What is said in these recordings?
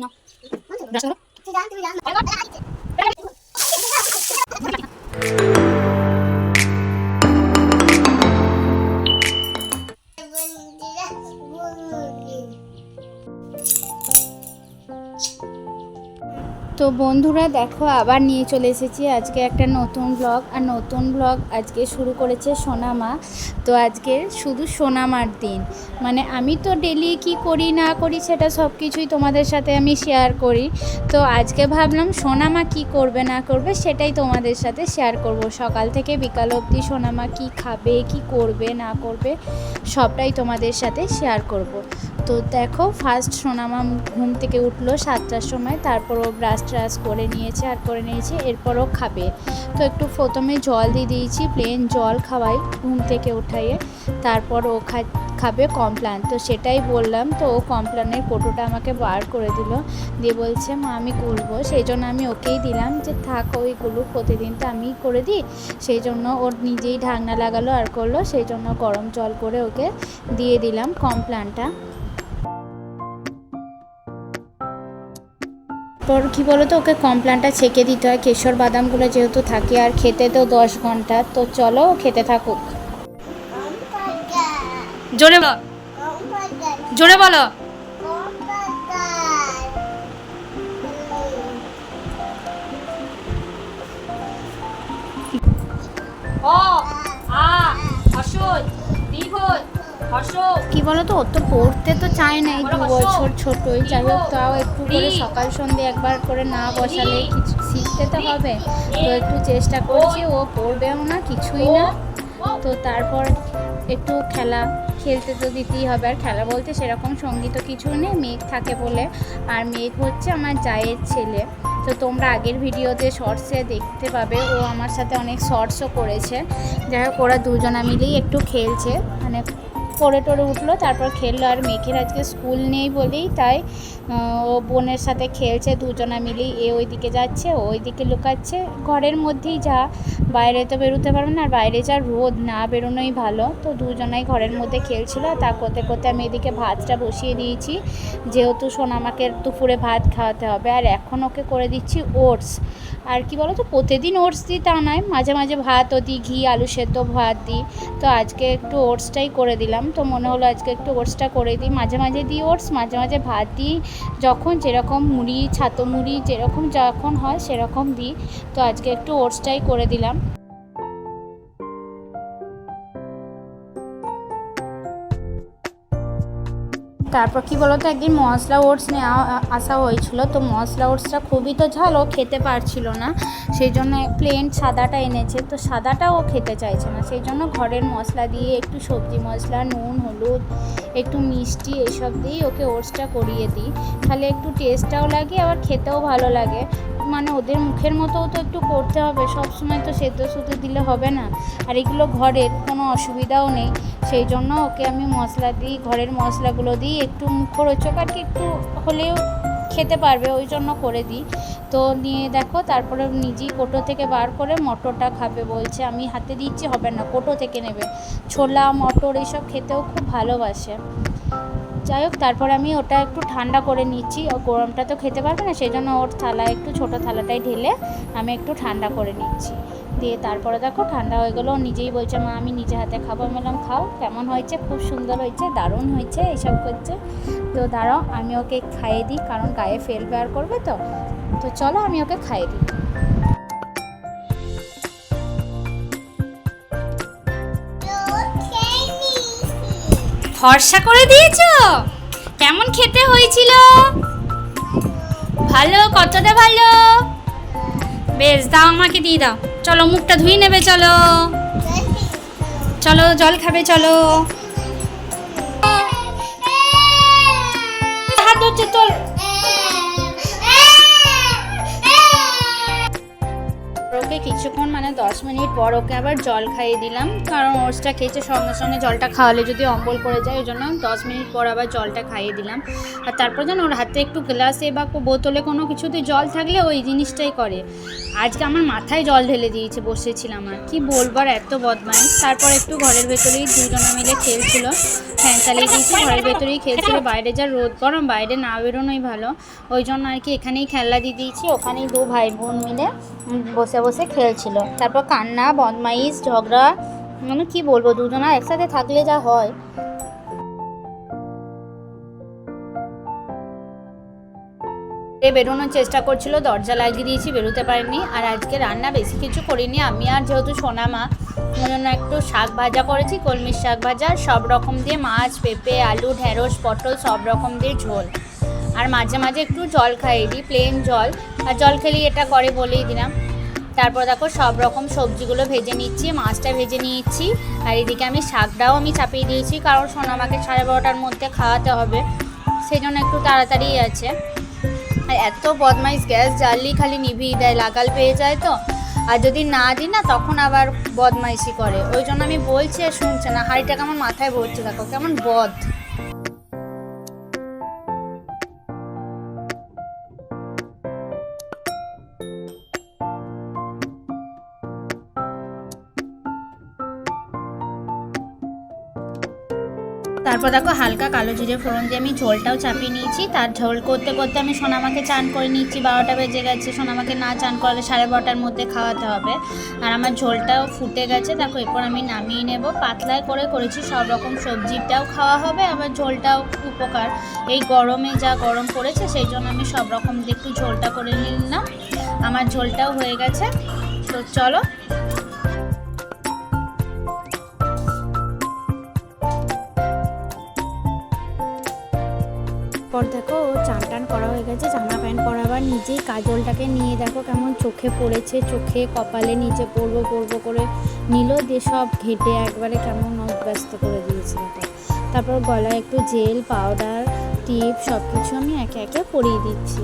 নাও বন্ধুরা দেখো, আবার নিয়ে চলে এসেছি। আজকে একটা নতুন ব্লগ আর নতুন ব্লগ আজকে শুরু করেছে সোনামা তো আজকে শুধু সোনামার দিন। মানে আমি তো ডেলি কি করি, না করি, সেটা সব কিছুই তোমাদের সাথে আমি শেয়ার করি। তো আজকে ভাবলাম সোনামা কি করবে, না করবে, সেটাই তোমাদের সাথে শেয়ার করব। সকাল থেকে বিকাল অবধি সোনামা কি খাবে, কি করবে, না করবে, সবটাই তোমাদের সাথে শেয়ার করব। তো দেখো ফার্স্ট সোনামা ঘুম থেকে উঠল সাতটার সময়, তারপর ও ব্রাশ ট্রাশ করে নিয়েছে আর করে নিয়েছে, এরপর ও খাবে। তো একটু প্রথমে জল দিয়ে দিয়েছি প্লেন জল খাওয়াই, ঘুম থেকে উঠাইয়ে, তারপর ও খা, খাবে কমপ্লান তো সেটাই বললাম, তো ও কমপ্লানের কোটোটা আমাকে বার করে দিল, দিয়ে বলছে, মা, আমি করব সেই জন্য আমি ওকেই দিলাম যে, থাক ওইগুলো প্রতিদিন তো আমিই করে দিই। সেই জন্য ওর নিজেই ঢাকনা লাগালো আর করল সেই জন্য গরম জল করে ওকে দিয়ে দিলাম কমপ্লানটা তোর কি বলো তো ওকে কমপ্লানটা ছেঁকে দিতে হয়। কেশর বাদামগুলো যেহেতু থাকে আর খেতে তো দশ ঘণ্টা তো চলো খেতে থাকুক। জোরে বলো। জোরে বলো। অ আ হর্ষ কি বলো তো ও তো পড়তে তো চায় না এই দু বছর ছোটই। যাই হোক তাও একটু করে সকাল সন্ধে একবার করে না বসালে কিছু শিখতে তো হবে। তো একটু চেষ্টা করছি ও পড়বেও না কিছুই না। তো তারপর একটু খেলা খেলতে তো দিতেই হবে। আর খেলা বলতে সেরকম সংগীত কিছু নেই মেঘ থাকে বলে। আর মেঘ হচ্ছে আমার জায়ের ছেলে। তো তোমরা আগের ভিডিওতে শর্টসে দেখতে পাবে ও আমার সাথে অনেক শর্টসও করেছে। যাই হোক ওরা দুজনা মিলেই একটু খেলছে। মানে পড়ে টরে উঠল, তারপর খেললো। আর মেঘের আজকে স্কুল নেই বলেই তাই ও বোনের সাথে খেলছে, দুজনা মিলেই এ ওইদিকে যাচ্ছে, ও ওইদিকে লুকাচ্ছে। ঘরের মধ্যেই যা, বাইরে তো বেরোতে পারবে না, আর বাইরে যা রোদ, না বেরোনোই ভালো। তো দুজনাই ঘরের মধ্যে খেলছিল তা করতে করতে আমি এদিকে ভাতটা বসিয়ে দিয়েছি। যেহেতু শোন সোনামাকে দুপুরে ভাত খাওয়াতে হবে, আর এখন ওকে করে দিচ্ছি ওটস। আর কি বলো তো প্রতিদিন ওটস দিই তা নয়, মাঝে মাঝে ভাতও দিই, ঘি, আলু সেদ্ধ ভাত দিই। তো আজকে একটু ওটসটাই করে দিলাম। তো মনে হলো আজকে একটু ওটসটা করে দিই। মাঝে মাঝে দিই ওটস, মাঝে মাঝে ভাত দিই। যখন যেরকম মুড়ি, ছাতো মুড়ি যেরকম যখন হয় সেরকম দিই। তো আজকে একটু ওটসটাই করে দিলাম। তারপর কি বলতো, একদিন মশলা ওটস নেওয়া, আসা হয়েছিল, তো মশলা ওটসটা খুবই তো ঝাল, ও খেতে পারছিল না। সেই জন্য প্লেন সাদাটা এনেছে, তো সাদাটা ও খেতে চাইছে না। সেই জন্য ঘরের মশলা দিয়ে একটু সবজি মশলা, নুন, হলুদ, একটু মিষ্টি এসব দিয়ে ওকে ওটসটা করিয়ে দিই। তাহলে একটু টেস্টটাও লাগে, আবার খেতেও ভালো লাগে। মানে ওদের মুখের মতোও তো একটু করতে হবে। সব সময় তো সেদ্ধ সুদ্ধ দিলে হবে না। আর এগুলো ঘরের কোনো অসুবিধাও নেই। সেই জন্য ওকে আমি মশলা দিই, ঘরের মশলাগুলো দিই। একটু মুখরোচক আর কি একটু হলেও খেতে পারবে, ওই জন্য করে দিই। তো নিয়ে দেখো, তারপরে নিজেই কোটো থেকে বার করে মটরটা খাবে বলছে। আমি হাতে দিচ্ছি, হবে না, কোটো থেকে নেবে। ছোলা, মটর, এইসব খেতেও খুব ভালোবাসে। যাই হোক, তারপর আমি ওটা একটু ঠান্ডা করে নিচ্ছি। ও গরমটা তো খেতে পারবে না সেই জন্য ওর থালায় একটু ছোটো থালাটাই ঢেলে আমি একটু ঠান্ডা করে নিচ্ছি। দিয়ে তারপরে দেখো, ঠান্ডা হয়ে গেলো নিজেই বলছে, মা, আমি নিজে হাতে খাব। আমি বললাম, খাও, কেমন হয়েছে? খুব সুন্দর হয়েছে, দারুণ হয়েছে এইসব করছে। তো দাঁড়াও, আমি ওকে খাইয়ে দিই, কারণ গায়ে ফেল আর করবে তো। তো চলো, আমি ওকে খাইয়ে দিই। ফর্সা করে দিয়েছ? কেমন খেতে হয়েছিল? ভালো, কতটা ভালো? বেশ, দাও আমাকে দিয়ে দাও। চলো, মুখটা ধুয়ে নেবে, চলো। চলো, জল খাবে, চলো। হাত কিছুক্ষণ মানে দশ মিনিট পর ওকে আবার জল খাইয়ে দিলাম। কারণ ওটসটা খেয়েছে সঙ্গে সঙ্গে জলটা খাওয়ালে যদি অম্বল করে যায় ওই জন্য দশ মিনিট পর আবার জলটা খাইয়ে দিলাম। আর তারপর যেন ওর হাতে একটু গ্লাসে বা বোতলে কোনো কিছুতে জল থাকলে ওই জিনিসটাই করে। আজকে আমার মাথায় জল ঢেলে দিয়েছে, বসেছিলাম আর। কি বলবার এত বদমাইশ। তারপর একটু ঘরের ভেতরেই দুজনে মিলে খেলছিল। ফ্যান চালিয়ে দিয়েছি, ঘরের ভেতরেই খেলছিল। বাইরে যা রোদ গরম, বাইরে না বেরোনোই ভালো। ওই জন্য আর কি এখানেই খেলনা দিয়ে দিয়েছি, ওখানেই দু ভাই বোন মিলে বসে বসে খেলছিল। তারপর কান্না, বদমাইশ, ঝগড়া মানে কি বলব, দুজনা একসাথে থাকলে যা হয়। বেরোনোর চেষ্টা করছিল, দরজা লাগিয়ে দিয়েছি, বেরোতে পারিনি। আর আজকে রান্না বেশি কিছু করিনি। আমি আর যেহেতু সোনামা জন্য একটু শাক ভাজা করেছি, কলমির শাক ভাজা, সব রকম দিয়ে মাছ, পেঁপে, আলু, ঢেঁড়স, পটল, সব রকম দিয়ে ঝোল। আর মাঝে মাঝে একটু জল খাইয়ে দিই প্লেন জল। আর জল খেলেই এটা করে বলেই দিলাম। তারপর দেখো সব রকম সবজিগুলো ভেজে নিচ্ছি, মাছটা ভেজে নিয়েছি। আর এদিকে আমি শাকটাও আমি চাপিয়ে দিয়েছি, কারণ সোনামাকে সাড়ে বারোটার মধ্যে খাওয়াতে হবে। সেই জন্য একটু তাড়াতাড়ি আছে। আর এত বদমাইশ গ্যাস জ্বাললেই খালি নিভিয়ে দেয়, লাগাল পেয়ে যায় তো। আর যদি না দিই না, তখন আবার বদমাইশি করে। ওই জন্য আমি বলছি আর শুনছে না, হাড়িটা কেমন মাথায় ভরছে দেখো, কেমন বদ। তারপর দেখো হালকা কালো জিরে ফোড়ন দিয়ে আমি ঝোলটাও চাপিয়ে নিয়েছি। তার ঝোল করতে করতে আমি সোনামাকে চান করে নিচ্ছি বারোটা বেজে গেছে সোনামাকে না চান করলে সাড়ে বারোটার মধ্যে খাওয়াতে হবে। আর আমার ঝোলটাও ফুটে গেছে। দেখো এরপর আমি নামিয়ে নেব। পাতলায় করে করেছি, সব রকম সবজিটাও খাওয়া হবে। আবার ঝোলটাও উপকার। এই গরমে যা গরম পড়েছে, সেই জন্য আমি সব রকম দিয়ে একটু ঝোলটা করে নিলাম। আমার ঝোলটাও হয়ে গেছে। তো চলো করা হয়ে গেছে, জামা প্যান্ট পরাবার নিজেই কাজলটাকে নিয়ে দেখো কেমন চোখে পড়েছে, চোখে, কপালে, নিচে পড়ব পড়ব করে নিল, দিয়ে সব ঘেটে একবারে কেমন অভ্যস্ত করে দিয়েছে তারপর গলায় একটু জেল, পাউডার, টিপ সব কিছু আমি একে একে পরিয়ে দিচ্ছি।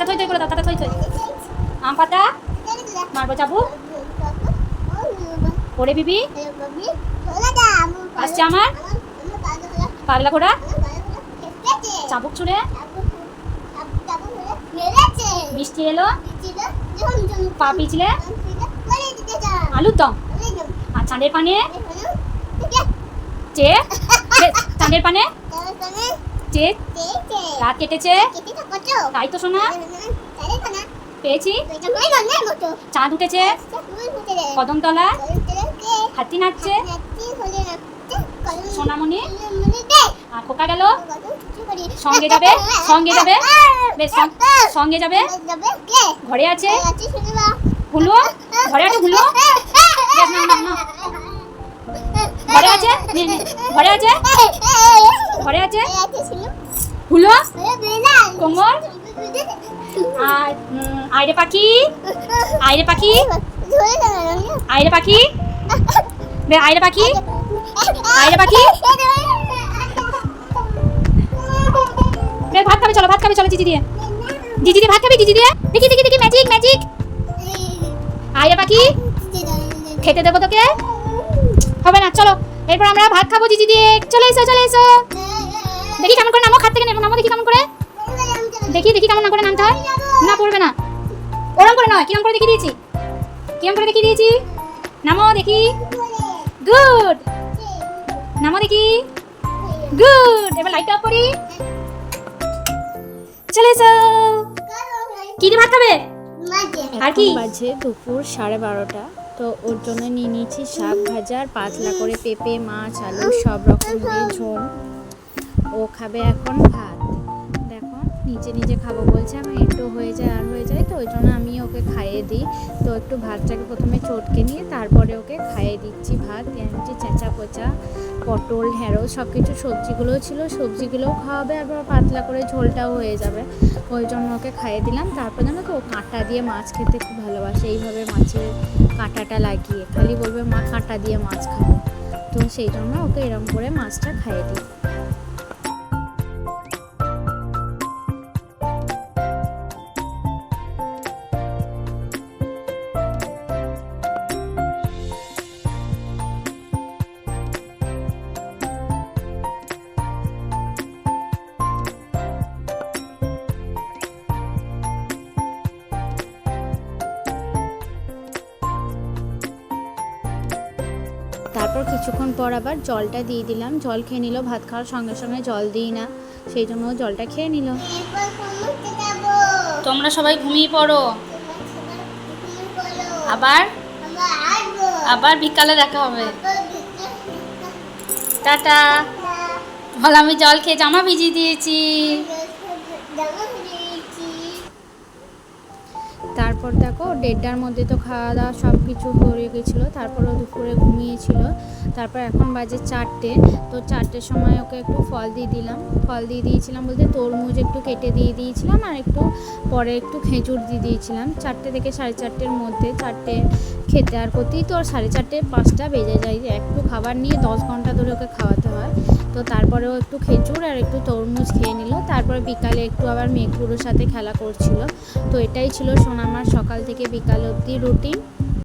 পাতা থই থই করে দাও পাতা থই থই আম পাতা? মারবো চাবু? পড়ে বিবি? আসছে আমার? পাগলা ঘোড়া? চাবুক ছুঁড়ে। বৃষ্টি এলো? পা পিছলে? আলুর দম। আর চাঁদের পানে? চে- চাঁদের পানে? রাত কেটেছে তাই তো শোনা পেয়েছি চাঁদ উঠেছে কদমতলা হাতি নাচছে সোনামণি আর খোকা গেল সঙ্গে যাবে সঙ্গে যাবে বেশ সঙ্গে যাবে ঘরে আছে হুলু ঘরে আছে হুলু। ঘরে আছে। ঘরে আছে? ঘরে আছে? হুলো? কোমর? আর আইরে পাখি? আইরে পাখি? আইরে পাখি? আইরে পাখি? আইরে পাখি? ভাত খাবে, চলো, ভাত খাবে, চলো, জিজি দিয়ে। জিজি দিয়ে ভাত খাবি, জিজি দিয়ে? দেখি দেখি দেখি ম্যাজিক ম্যাজিক আইরে পাখি? খেতে দেবো তোকে? হবে না চলো। এরপর আমরা ভাত খাব জিজি দিয়ে। চলে এসো চলে এসো। দেখি কেমন করে নামো খাট থেকে নামো দেখি কেমন করে। দেখি দেখি কেমন না করে নামতে হয়। না পড়বে না। ওরম করে নয় কিরম করে দেখিয়ে দিয়েছি। কিরম করে দেখিয়ে দিয়েছি। নামো দেখি। গুড। নামো দেখি। গুড। এবার লাইট অফ করি। চলে এসো। কি দিয়ে ভাত খাবে? আর কি? বাজে দুপুর সাড়ে বারোটা। তো ওর জন্য নিয়ে নিয়েছি শাক ভাজার পাতলা করে পেঁপে, মাছ, আলু, সব রকম দিয়ে ঝোল। ও খাবে এখন ভাত। নিজে নিজে খাব বলছে আমি একটু হয়ে যায়, আর হয়ে যায়, তো ওই জন্য আমি ওকে খাইয়ে দিই। তো একটু ভাতটাকে প্রথমে চটকে নিয়ে তারপরে ওকে খাইয়ে দিচ্ছি ভাত। নিচ্ছি চেঁচা পোচা পটল, ঢেঁড়স সব কিছু সবজিগুলোও ছিল, সবজিগুলোও খাওয়াবে, আবার পাতলা করে ঝোলটাও হয়ে যাবে। ওই জন্য ওকে খাইয়ে দিলাম। তারপর জানো তো কাঁটা দিয়ে মাছ খেতে খুব ভালোবাসে, এইভাবে মাছের কাঁটাটা লাগিয়ে। খালি বলবে, মা, কাঁটা দিয়ে মাছ খাব। তো সেই জন্য ওকে এরকম করে মাছটা খাইয়ে দিই। তারপর কিছুক্ষণ পর আবার জলটা দিয়ে দিলাম। জল খেয়ে নিল, ভাত খাওয়ার সঙ্গে সঙ্গে জল দিই না। সেই জন্য জলটা খেয়ে নিল। তোমরা সবাই ঘুমিয়ে পড়ো। আবার? আবার বিকালে দেখা হবে। টাটা। বল, আমি জল খেয়ে জামা ভিজিয়ে দিয়েছি। তারপর দেখো দেড়টার মধ্যে তো খাওয়া দাওয়া সব কিছু হয়ে গেছিল তারপর ও দুপুরে ঘুমিয়েছিল। তারপর এখন বাজে চারটে, তো চারটের সময় ওকে একটু ফল দিয়ে দিলাম। ফল দিয়ে দিয়েছিলাম বলতে তরমুজ একটু কেটে দিয়ে দিয়েছিলাম আর একটু পরে একটু খেজুর দিয়ে দিয়েছিলাম। চারটে থেকে সাড়ে চারটের মধ্যে, চারটে খেতে আর করতেই তো সাড়ে চারটে পাঁচটা বেজে যায়। একটু খাবার নিয়ে দশ ঘণ্টা ধরে ওকে খাওয়াতে হয়। তো তারপরেও একটু খেজুর আর একটু তরমুজ খেয়ে নিল। তারপরে বিকালে একটু আবার মেঘগুলোর সাথে খেলা করছিল। তো এটাই ছিল সোনামার সকাল থেকে বিকাল অবধি রুটিন